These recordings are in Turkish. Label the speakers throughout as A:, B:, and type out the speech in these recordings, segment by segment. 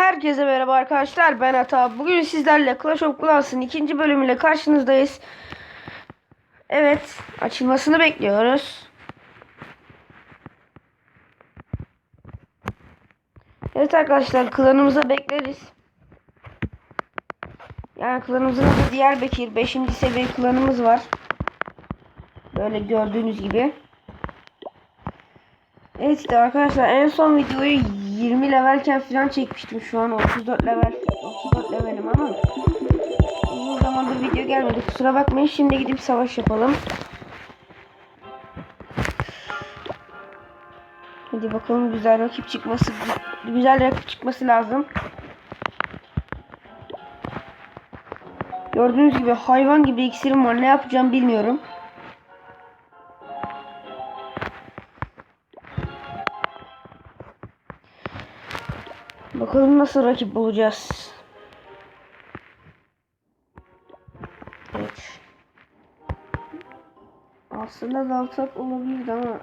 A: Herkese merhaba arkadaşlar ben Ata. Bugün sizlerle Clash of Clans'ın ikinci bölümüyle karşınızdayız. Evet açılmasını bekliyoruz. Evet arkadaşlar klanımıza bekleriz. Yani klanımızın adı Diyarbakır 5. seviye klanımız var. Böyle gördüğünüz gibi. Evet işte arkadaşlar en son videoyu 20 levelken falan çekmiştim. Şu an 34 level 34 levelim ama uzun zamandır video gelmedi. Kusura bakmayın. Şimdi gidip savaş yapalım. Hadi bakalım güzel rakip çıkması güzel rakip çıkması lazım. Gördüğünüz gibi hayvan gibi iksirim var. Ne yapacağım bilmiyorum. Bakalım nasıl rakip bulacağız. Evet. Aslında dalsak olabilirdi ama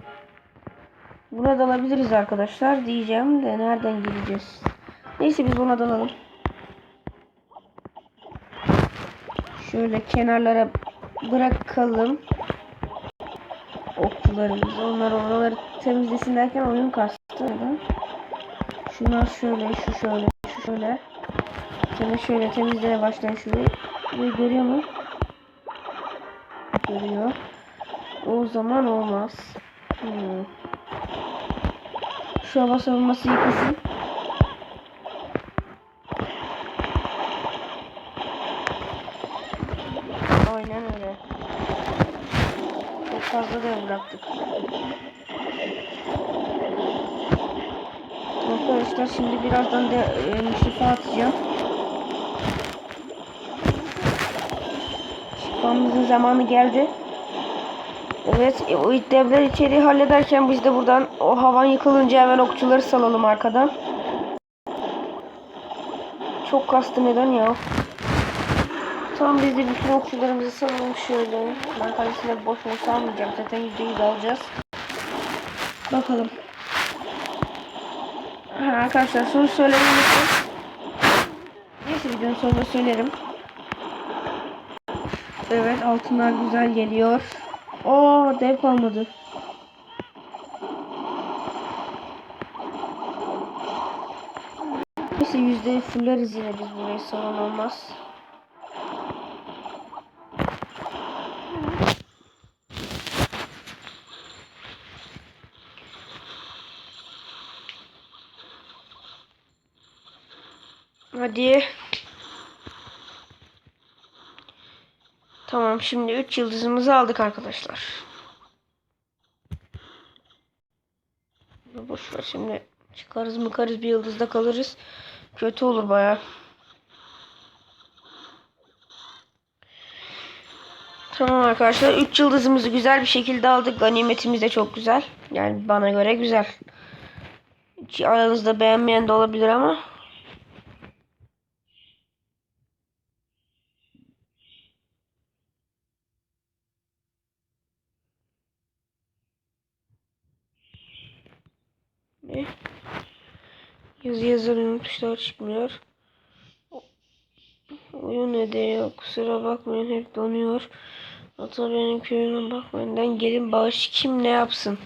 A: buna dalabiliriz arkadaşlar diyeceğim de nereden gireceğiz? Neyse biz buna dalalım. Şöyle kenarlara bırakalım. Okçularımızı. Onlar oraları temizlesin derken oyun kastı. Şunlar şöyle, şu şöyle, şu şöyle. Şöyle şöyle temizleye başlayın şurayı. Burayı görüyor mu? Görüyor. O zaman olmaz. Hmm. Şu hava savunması yıkılsın. Aynen öyle. Çok fazla da bıraktık. Arkadaşlar şimdi birazdan da e, şifa atacağım. Şifamızın zamanı geldi. Evet e, o devler içeriği hallederken biz de buradan o havan yıkılınca hemen okçuları salalım arkadan. Çok kastı neden ya? Tamam biz de bütün okçularımızı salalım şöyle. Ben kalesine boşuna salmayacağım. Zaten %100 alacağız. Bakalım. Ha, arkadaşlar soru söylemeyi. Neyse videonun sonunda söylerim. Evet altınlar güzel geliyor. Oo dev kalmadı. Neyse yüzde fulleriz yine biz burayı sorun olmaz. Hadi. Tamam şimdi 3 yıldızımızı aldık arkadaşlar. Boş ver şimdi çıkarız mıkarız bir yıldızda kalırız. Kötü olur baya. Tamam arkadaşlar 3 yıldızımızı güzel bir şekilde aldık. Ganimetimiz de çok güzel. Yani bana göre güzel. Hiç aranızda beğenmeyen de olabilir ama Ne? Yazı yazamıyorum tuşlar çıkmıyor. Oyun ediyor kusura bakmayın hep donuyor. Ata benim köyüme bakmayın. gelin bağış kim ne yapsın?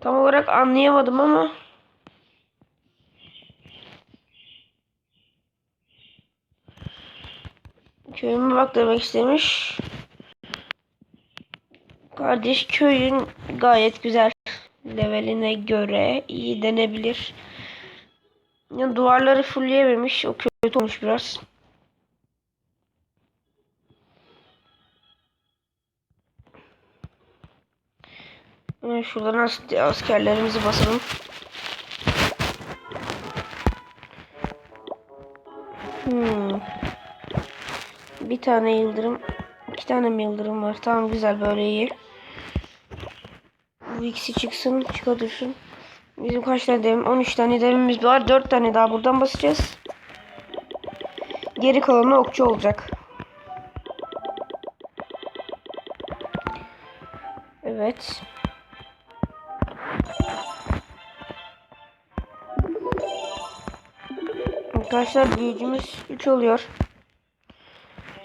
A: Tam olarak anlayamadım ama Köyüme bak demek istemiş. Kardeş köyün gayet güzel leveline göre iyi denebilir. Ya duvarları fullleyememiş. O kötü olmuş biraz. Yani şuradan as askerlerimizi basalım. Hmm. Bir tane yıldırım. iki tane yıldırım var? Tamam güzel böyle iyi. Bu ikisi çıksın. Çıka dursun. Bizim kaç tane devim? 13 tane devimiz var. 4 tane daha buradan basacağız. Geri kalanı okçu olacak. Evet. Arkadaşlar büyücümüz 3 oluyor.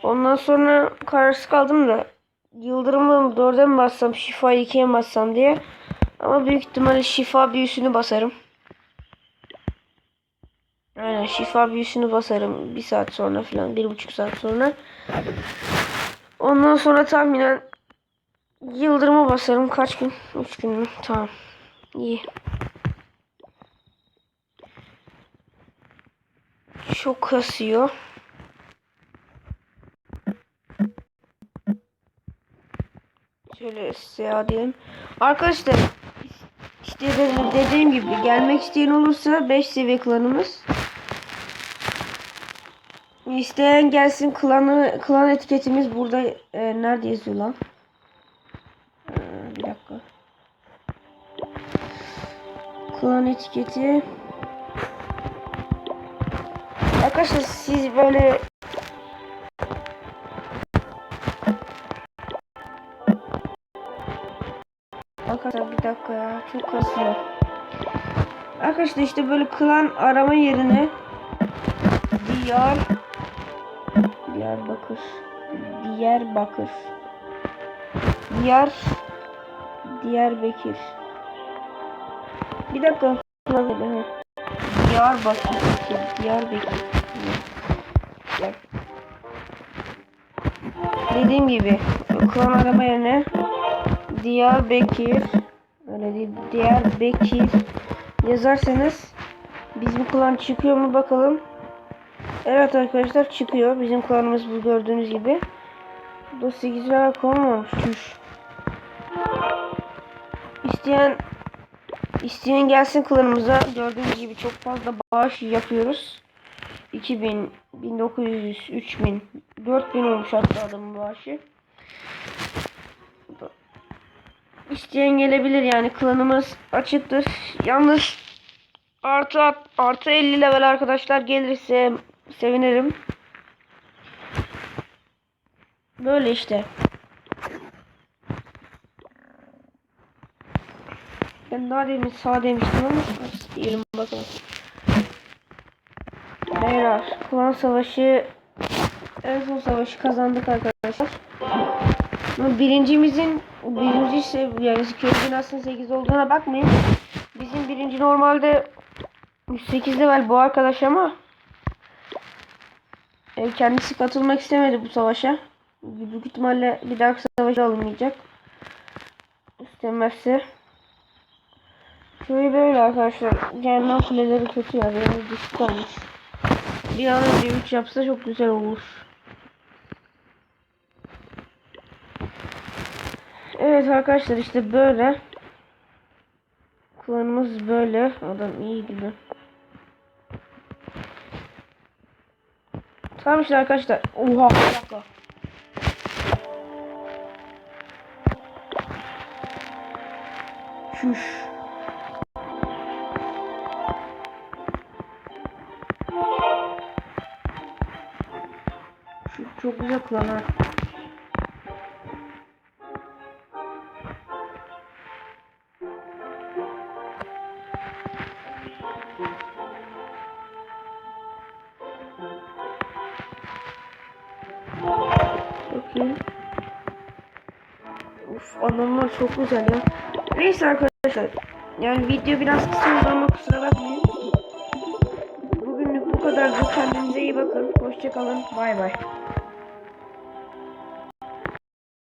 A: Ondan sonra kararsız kaldım da yıldırımı 4'e mi bassam şifa 2'ye mi bassam diye. Ama büyük ihtimalle şifa büyüsünü basarım. Aynen şifa büyüsünü basarım bir saat sonra falan bir buçuk saat sonra. Ondan sonra tahminen yıldırıma basarım kaç gün? 3 gün mü? Tamam. İyi. Çok kasıyor. Şöyle seyahat diyelim. Arkadaşlar işte de- dediğim gibi gelmek isteyen olursa 5 seviye klanımız. İsteyen gelsin klanı klan etiketimiz burada e, nerede yazıyor lan? Ee, bir dakika. Klan etiketi. Arkadaşlar siz böyle dakika ya çok kasıyor. Arkadaşlar işte böyle klan arama yerine Diyar Diyarbakır. Diyarbakır. Diyar Diyarbakır. Bir dakika. Ha. Diyarbakır. Diyarbakır. Diyar- Dediğim gibi klan arama yerine Diyarbakır öyle değil Diyarbakır yazarsanız bizim klan çıkıyor mu bakalım. Evet arkadaşlar çıkıyor. Bizim klanımız bu gördüğünüz gibi. Bu 8 lira konmamış. Çüş. İsteyen isteyen gelsin klanımıza. Gördüğünüz gibi çok fazla bağış yapıyoruz. 2000, 1900, 3000, 4000 olmuş hatta adamın bağışı. İsteyen gelebilir yani klanımız açıktır. Yalnız artı artı 50 level arkadaşlar gelirse sevinirim. Böyle işte. Ben daha demin sağ demiştim ama diyelim bakalım. Beyler klan savaşı en son savaşı kazandık arkadaşlar. Birincimizin birinci ise yani köy binasının 8 olduğuna bakmayın. Bizim birinci normalde 108 level bu arkadaş ama kendisi katılmak istemedi bu savaşa. Büyük ihtimalle bir dahaki savaşa alınmayacak. İstemezse. Şöyle böyle arkadaşlar. Cehennem kuleleri kötü yani. Yani düşük olmuş. Bir an önce 3 yapsa çok güzel olur. Evet arkadaşlar işte böyle. Klanımız böyle. Adam iyi gibi. Tamam işte arkadaşlar. Oha bir dakika. Şuş. Şu çok güzel klan adamlar çok güzel ya. Neyse arkadaşlar. Yani video biraz kısa oldu ama kusura bakmayın. Bugünlük bu kadar. Kendinize iyi bakın. Hoşçakalın. Bay bay.